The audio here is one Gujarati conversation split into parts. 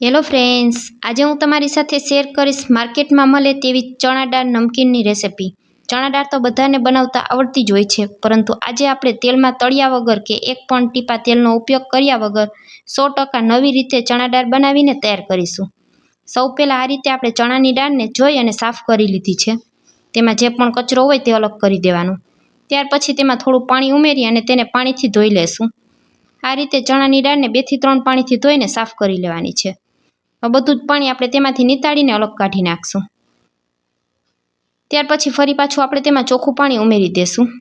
હેલો ફ્રેન્ડ્સ આજે હું તમારી સાથે શેર કરીશ માર્કેટમાં મળે તેવી ચણા દાળ નમકીનની રેસિપી ચણા દાળ તો બધાને બનાવતા આવડતી જ હોય છે, પરંતુ આજે આપણે તેલમાં તળ્યા વગર કે એક પણ ટીપા તેલનો ઉપયોગ કર્યા વગર સો ટકા નવી રીતે ચણા દાળ બનાવીને તૈયાર કરીશું. સૌ પહેલાં આ રીતે આપણે ચણાની દાળને જોઈ અને સાફ કરી લીધી છે. તેમાં જે પણ કચરો હોય તે અલગ કરી દેવાનો. ત્યાર પછી તેમાં થોડું પાણી ઉમેરી અને તેને પાણીથી ધોઈ લેશું. આ રીતે ચણાની દાળને બેથી ત્રણ પાણીથી ધોઈને સાફ કરી લેવાની છે. બધું જ પાણી આપણે તેમાંથી નીતાળીને અલગ કાઢી નાખશું. ત્યાર પછી ફરી પાછું આપણે તેમાં ચોખ્ખું પાણી ઉમેરી દેશું.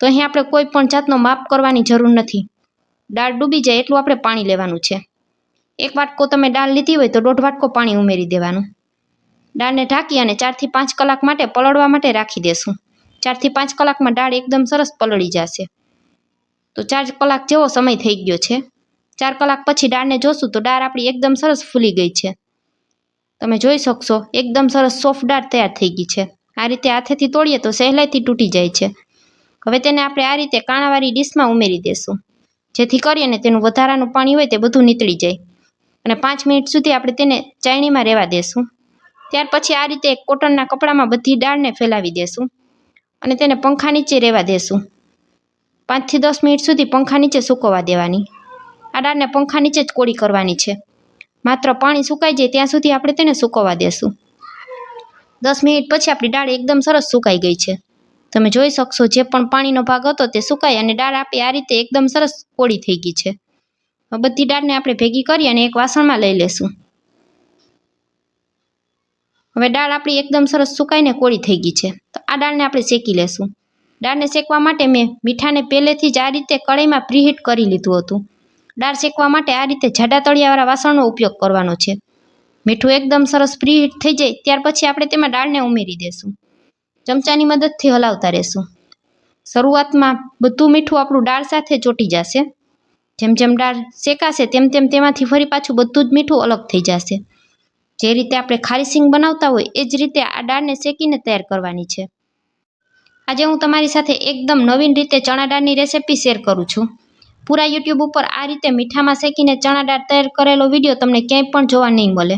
તો અહીં આપણે કોઈ પણ જાતનો માપ કરવાની જરૂર નથી. દાળ ડૂબી જાય એટલું આપણે પાણી લેવાનું છે. એક વાટકો તમે દાળ લીધી હોય તો દોઢ વાટકો પાણી ઉમેરી દેવાનું. દાળને ઢાંકી અને ચારથી પાંચ કલાક માટે પલળવા માટે રાખી દેશું. ચારથી પાંચ કલાકમાં દાળ એકદમ સરસ પલળી જશે. તો ચાર કલાક જેવો સમય થઈ ગયો છે. ચાર કલાક પછી દાળને જોશું તો દાળ આપણી એકદમ સરસ ફૂલી ગઈ છે. તમે જોઈ શકશો, એકદમ સરસ સોફ્ટ દાળ તૈયાર થઈ ગઈ છે. આ રીતે હાથેથી તોડીએ તો સહેલાઈથી તૂટી જાય છે. હવે તેને આપણે આ રીતે કાણાવાળી ડીશમાં ઉમેરી દેશું. જેથી કરીને તેનું વધારાનું પાણી હોય તે બધું નીતળી જાય. અને પાંચ મિનિટ સુધી આપણે તેને ચાયણીમાં રહેવા દેશું. ત્યાર પછી આ રીતે કોટનના કપડામાં બધી દાળને ફેલાવી દેશું અને તેને પંખા નીચે રહેવા દેશું. પાંચથી દસ મિનિટ સુધી પંખા નીચે સૂકવવા દેવાની. આ દાળને પંખા નીચે જ કોળી કરવાની છે. માત્ર પાણી સુકાઈ જાય ત્યાં સુધી આપણે તેને સૂકવવા દેશું. દસ મિનિટ પછી આપણી દાળ એકદમ સરસ સુકાઈ ગઈ છે. તમે જોઈ શકશો જે પણ પાણીનો ભાગ હતો તે સુકાઈ અને દાળ આપી આ રીતે એકદમ સરસ કોળી થઈ ગઈ છે. બધી દાળને આપણે ભેગી કરી અને એક વાસણમાં લઈ લેશું. હવે દાળ આપણી એકદમ સરસ સુકાઈને કોળી થઈ ગઈ છે. તો આ દાળને આપણે શેકી લેશું. દાળને શેકવા માટે મેં મીઠાને પહેલેથી જ આ રીતે કઢાઈમાં પ્રીહીટ કરી લીધું હતું. દાળ શેકવા માટે આ રીતે જાડા તળિયાવાળા વાસણનો ઉપયોગ કરવાનો છે. મીઠું એકદમ સરસ પ્રીહીટ થઈ જાય, ત્યાર પછી આપણે તેમાં દાળને ઉમેરી દેશું. ચમચાની મદદથી હલાવતા રહેશું. શરૂઆતમાં બધું મીઠું આપણું દાળ સાથે ચોંટી જશે. જેમ જેમ દાળ શેકાશે, તેમ તેમ તેમાંથી ફરી પાછું બધું જ મીઠું અલગ થઈ જશે. જે રીતે આપણે ખારી બનાવતા હોય, એ જ રીતે આ દાળને શેકીને તૈયાર કરવાની છે. આજે હું તમારી સાથે એકદમ નવીન રીતે ચણા દાળની રેસીપી શેર કરું છું. પૂરા યુટ્યુબ ઉપર આ રીતે મીઠામાં શેકીને ચણા દાળ તૈયાર કરેલો વીડિયો તમને ક્યાંય પણ જોવા નહીં મળે.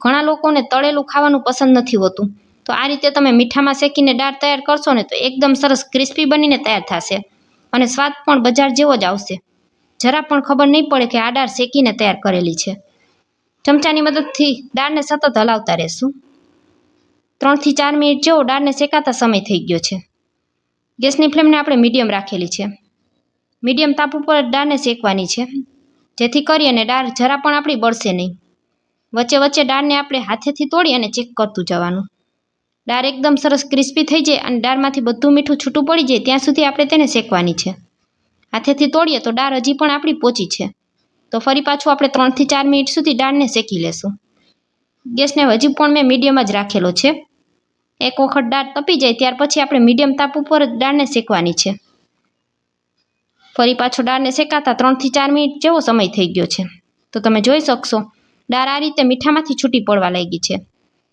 ઘણા લોકોને તળેલું ખાવાનું પસંદ નથી હોતું. તો આ રીતે તમે મીઠામાં શેકીને દાળ તૈયાર કરશો ને તો એકદમ સરસ ક્રિસ્પી બનીને તૈયાર થશે અને સ્વાદ પણ બજાર જેવો જ આવશે. જરા પણ ખબર નહીં પડે કે આ દાળ શેકીને તૈયાર કરેલી છે. ચમચાની મદદથી દાળને સતત હલાવતા રહેશું. ત્રણથી ચાર મિનિટ જેવો દાળને શેકાતા સમય થઈ ગયો છે. ગેસની ફ્લેમને આપણે મીડિયમ રાખેલી છે. મીડિયમ તાપ ઉપર દાળને શેકવાની છે. જેથી કરી અને દાળ જરા પણ આપણી બળશે નહીં. વચ્ચે વચ્ચે દાળને આપણે હાથેથી તોડી અને ચેક કરતું જવાનું. દાળ એકદમ સરસ ક્રિસ્પી થઈ જાય અને દાળમાંથી બધું મીઠું છૂટું પડી જાય ત્યાં સુધી આપણે તેને શેકવાની છે. હાથેથી તોડીએ તો દાળ હજી પણ આપણી પોચી છે. તો ફરી પાછું આપણે ત્રણથી ચાર મિનિટ સુધી દાળને શેકી લેશું. ગેસને હજી પણ મેં મીડિયમ જ રાખેલો છે. એક વખત દાળ તપી જાય ત્યાર પછી આપણે મીડિયમ તાપ ઉપર જ દાળને શેકવાની છે. ફરી પાછો દાળને શેકાતા ત્રણથી ચાર મિનિટ જેવો સમય થઈ ગયો છે. તો તમે જોઈ શકશો દાળ આ રીતે મીઠામાંથી છૂટી પડવા લાગી છે.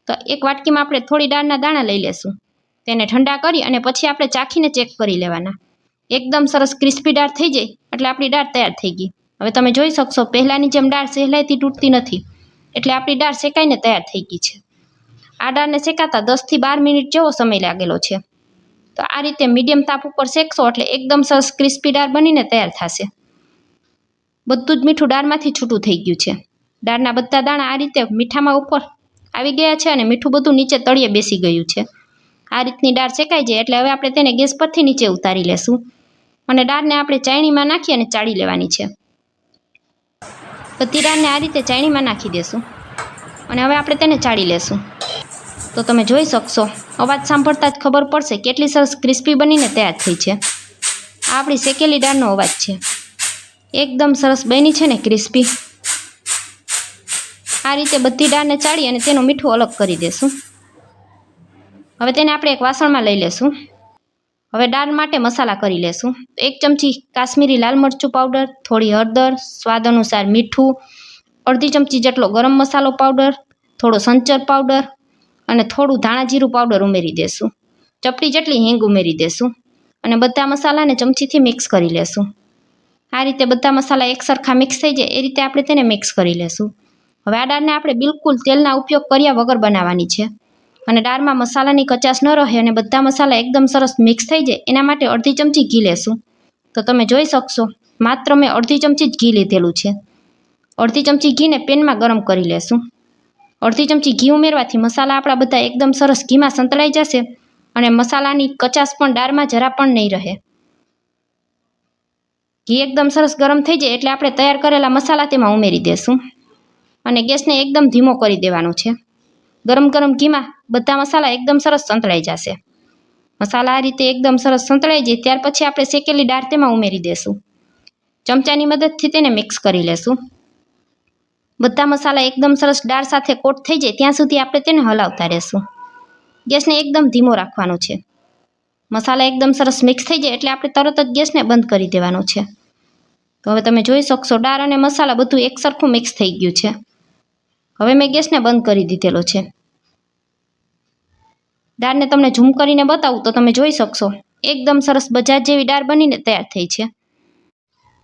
તો એક વાટકીમાં આપણે થોડી દાળના દાણા લઈ લેશું. તેને ઠંડા કરી અને પછી આપણે ચાખીને ચેક કરી લેવાના. એકદમ સરસ ક્રિસ્પી દાળ થઈ જાય, એટલે આપણી દાળ તૈયાર થઈ ગઈ. હવે તમે જોઈ શકશો, પહેલાંની જેમ દાળ સહેલાઈથી તૂટતી નથી, એટલે આપણી દાળ શેકાઈને તૈયાર થઈ ગઈ છે. આ દાળને શેકાતા દસથી બાર મિનિટ જેવો સમય લાગેલો છે. તો આ રીતે મીડિયમ તાપ ઉપર શેકશો એટલે એકદમ સરસ ક્રિસ્પી દાળ બનીને તૈયાર થશે. બધું જ મીઠું દાળમાંથી છૂટું થઈ ગયું છે. દાળના બધા દાણા આ રીતે મીઠામાં ઉપર આવી ગયા છે અને મીઠું બધું નીચે તળિયે બેસી ગયું છે. આ રીતની દાળ શેકાઈ જાય એટલે હવે આપણે તેને ગેસ પરથી નીચે ઉતારી લેશું. અને દાળને આપણે ચાયણીમાં નાખી અને ચાળી લેવાની છે. બધી દાળને આ રીતે ચાયણીમાં નાખી દેશું. અને હવે આપણે તેને ચાળી લેશું. તો તમે જોઈ શકશો. અવાજ સાંભળતા જ ખબર પડશે કેટલી સરસ ક્રિસ્પી બનીને તૈયાર થઈ છે. આ આપણી શેકેલી દાળનો અવાજ છે. એકદમ સરસ બની છે ને ક્રિસ્પી. આ રીતે બધી દાળને ચાળી અને તેનું મીઠું અલગ કરી દેશું. હવે તેને આપણે એક વાસણમાં લઈ લેશું. હવે દાળ માટે મસાલા કરી લેશું. એક ચમચી કાશ્મીરી લાલ મરચું પાવડર, થોડી હળદર, સ્વાદ અનુસાર મીઠું, અડધી ચમચી જેટલો ગરમ મસાલો પાવડર, થોડો સંચર પાવડર અને થોડું ધાણા જીરું પાવડર ઉમેરી દેશું. ચપટી જેટલી હિંગ ઉમેરી દેશું અને બધા મસાલાને ચમચીથી મિક્સ કરી લેશું. આ રીતે બધા મસાલા એક સરખા મિક્સ થઈ જાય, એ રીતે આપણે તેને મિક્સ કરી લેશું. હવે આ દાળને આપણે બિલકુલ તેલના ઉપયોગ કર્યા વગર બનાવવાની છે અને દાળમાં મસાલાની કચાશ ન રહે અને બધા મસાલા એકદમ સરસ મિક્સ થઈ જાય, એના માટે અડધી ચમચી ઘી લેશું. તો તમે જોઈ શકશો, માત્ર મેં અડધી ચમચી જ ઘી લીધેલું છે. અડધી ચમચી ઘીને પેનમાં ગરમ કરી લેશું. અડધી ચમચી ઘી ઉમેરવાથી મસાલા આપણા બધા એકદમ સરસ ઘીમાં સંતળાઈ જશે અને મસાલાની કચાશ પણ દાળમાં જરા પણ નહીં રહે. ઘી એકદમ સરસ ગરમ થઈ જાય એટલે આપણે તૈયાર કરેલા મસાલા તેમાં ઉમેરી દેશું. અને ગેસને એકદમ ધીમો કરી દેવાનો છે. ગરમ ગરમ ઘીમાં બધા મસાલા એકદમ સરસ સંતળાઈ જશે. મસાલા આ રીતે એકદમ સરસ સંતળાઈ જાય ત્યાર પછી આપણે શેકેલી દાળ તેમાં ઉમેરી દેશું. ચમચાની મદદથી તેને મિક્સ કરી લેશું. બધા મસાલા એકદમ સરસ દાળ સાથે કોટ થઈ જાય, ત્યાં સુધી આપણે તેને હલાવતા રહેશું. ગેસને એકદમ ધીમો રાખવાનો છે. મસાલા એકદમ સરસ મિક્સ થઈ જાય એટલે આપણે તરત જ ગેસને બંધ કરી દેવાનો છે. તો હવે તમે જોઈ શકશો દાળ અને મસાલા બધું એક સરખું મિક્સ થઈ ગયું છે. હવે મેં ગેસને બંધ કરી દીધેલો છે. દાળને તમને ઝૂમ કરીને બતાવું તો તમે જોઈ શકશો, એકદમ સરસ બજાર જેવી દાળ બનીને તૈયાર થઈ છે.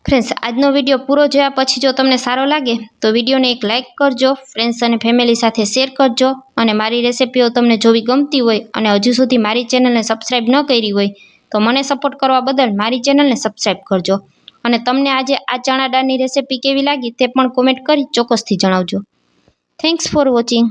ફ્રેન્ડ્સ આજનો વીડિયો પૂરો જોયા પછી જો તમને સારો લાગે, તો વિડીયોને એક લાઇક કરજો ફ્રેન્ડ્સ અને ફેમિલી સાથે શેર કરજો અને મારી રેસિપીઓ તમને જોવી ગમતી હોય અને હજુ સુધી મારી ચેનલને સબસ્ક્રાઈબ ન કરી હોય, તો મને સપોર્ટ કરવા બદલ મારી ચેનલને સબસ્ક્રાઈબ કરજો. અને તમને આજે આ ચણા દાળની રેસિપી કેવી લાગી તે પણ કોમેન્ટ કરી ચોક્કસથી જણાવજો. Thanks for watching